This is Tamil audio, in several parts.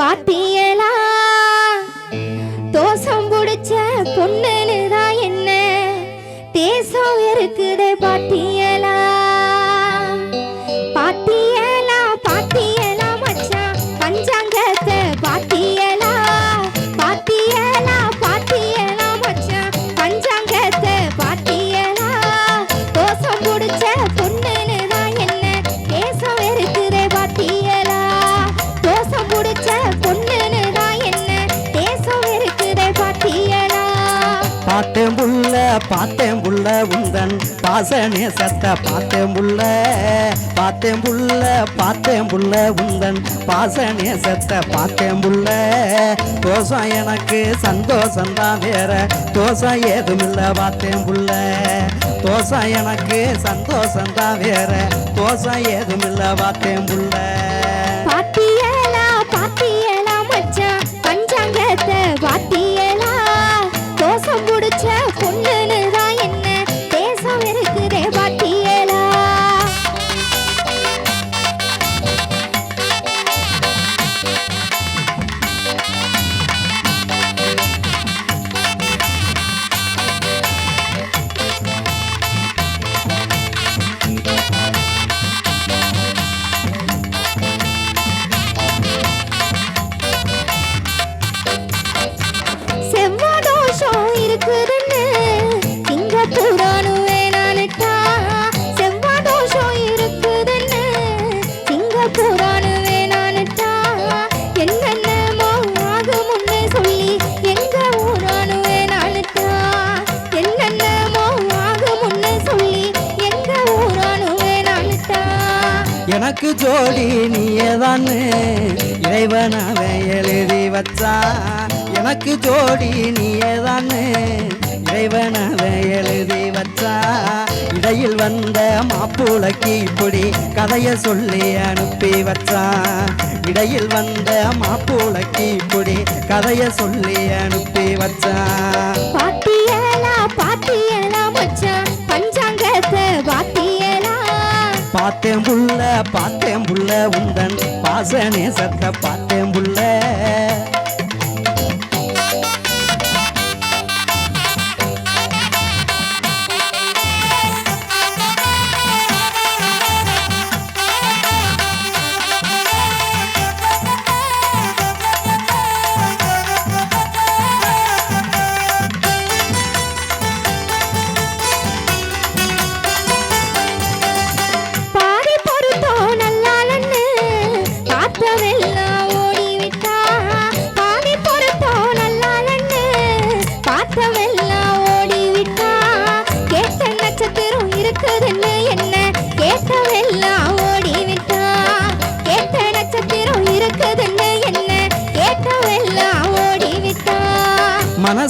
பாட்டியலா தோசம் புடிச்ச பொண்ணுன்னு தான் என்ன? தேசம் இருக்குதே பாட்டியலா உந்தன் பாசனே சத்த பார்த்தேன் புள்ள பார்த்தேன் புள்ள பார்த்தேன் புள்ள உந்தன் பாசனே சத்த பார்த்தேன் புள்ள தோசம் எனக்கு சந்தோஷம் தான் வேற தோசம் ஏதுமில்ல பார்த்தேன் புள்ள தோசம் எனக்கு சந்தோஷம் தான் வேற தோசம் ஏதுமில்ல பார்த்தேன் புள்ள பாட்டி எனக்கு ஜோடி நீயேதான்னு இறைவனாவே எழுதி வச்சா. எனக்கு ஜோடி நீயேதான்னு இறைவனாவே எழுதி வச்சா. இடையில் வந்த மாப்பிளைக்கு இப்படி கதைய சொல்லி அனுப்பி வச்சா. இடையில் வந்த மாப்பிளைக்கு இப்படி கதைய சொல்லி அனுப்பி வச்சா. பாட்டியலா பார்த்தேன் புள்ள பார்த்தேன் புள்ள உந்தன் பாசனே சத்த பார்த்தேன் புள்ள.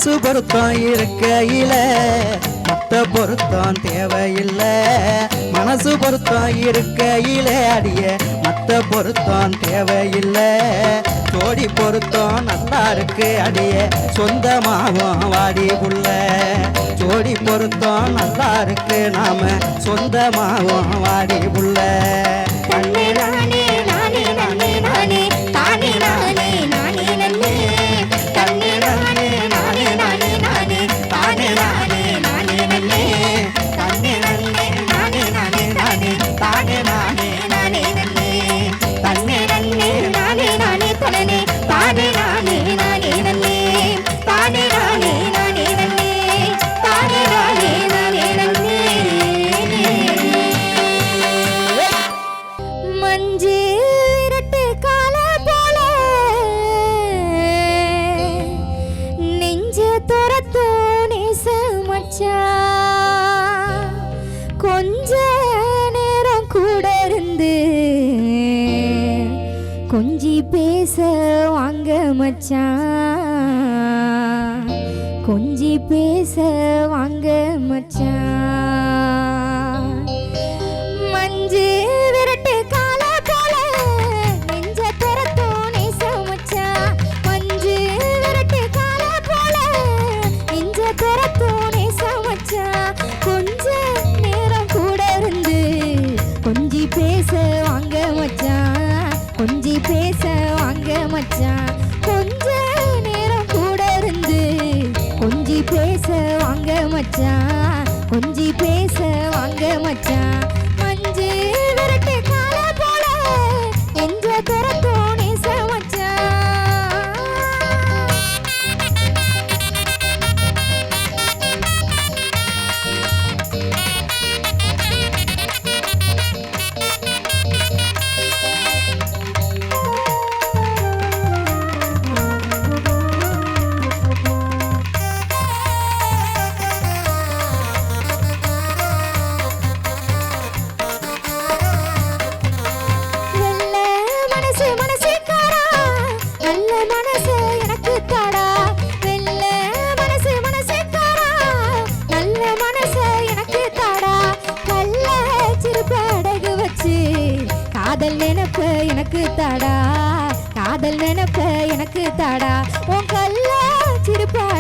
மனசு பொருத்தம் இருக்கையில. மத்த பொருத்தம் தேவையில்லை. மனசு பொருத்தம் இருக்கையில அடிய. மத்த பொருத்தம் தேவையில்லை. ஜோடி பொருத்தம் நல்லா இருக்கு அடிய. சொந்தமாகும் வாடி உள்ள. ஜோடி பொருத்தம் நல்லா இருக்கு நாம சொந்தமாகும் வாடி உள்ள. நானே நானே நானே நானே நானே நானே கொஞ்சி பேச வாங்க மச்சான் கொஞ்சி பேச வாங்க மச்சான் மச்சான். கொஞ்சி பேச வாங்க மச்சான்.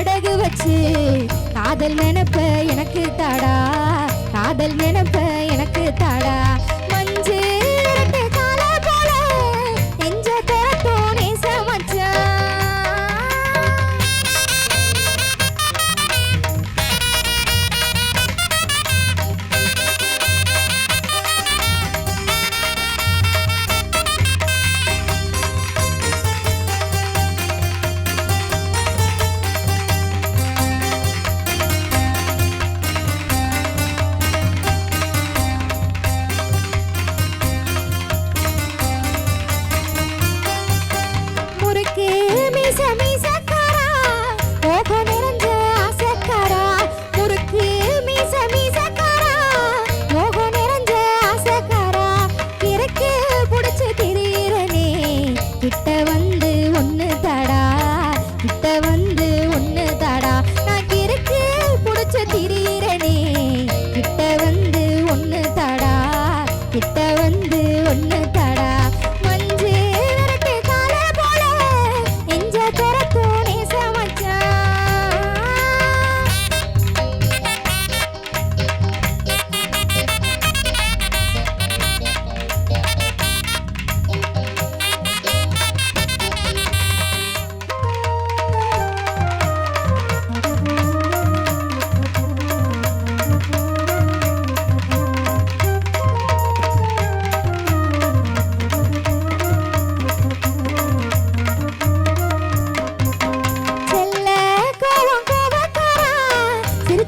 படகு வச்சு காதல் நினப்ப எனக்கு தாடா காதல் நினப்ப எனக்கு தாடா. மஞ்சள்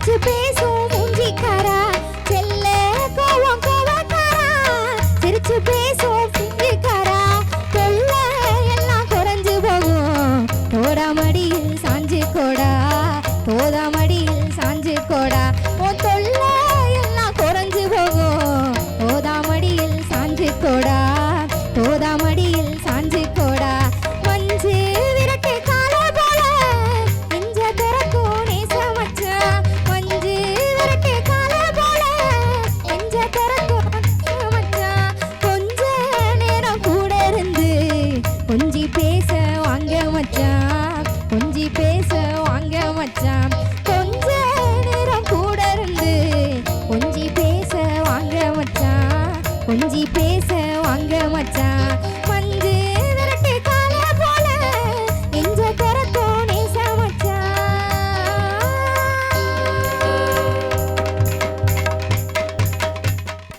வச்சு பேசும் மூஞ்சிக்காரா செல்ல கோவம் கோவக்காரா சிரிச்சு பேசும் சிஞ்சிக்காரா தொல்ல எல்லாம் குறைஞ்சு போகும். தோடாமடியில் சாஞ்சு கோடா. தோதாம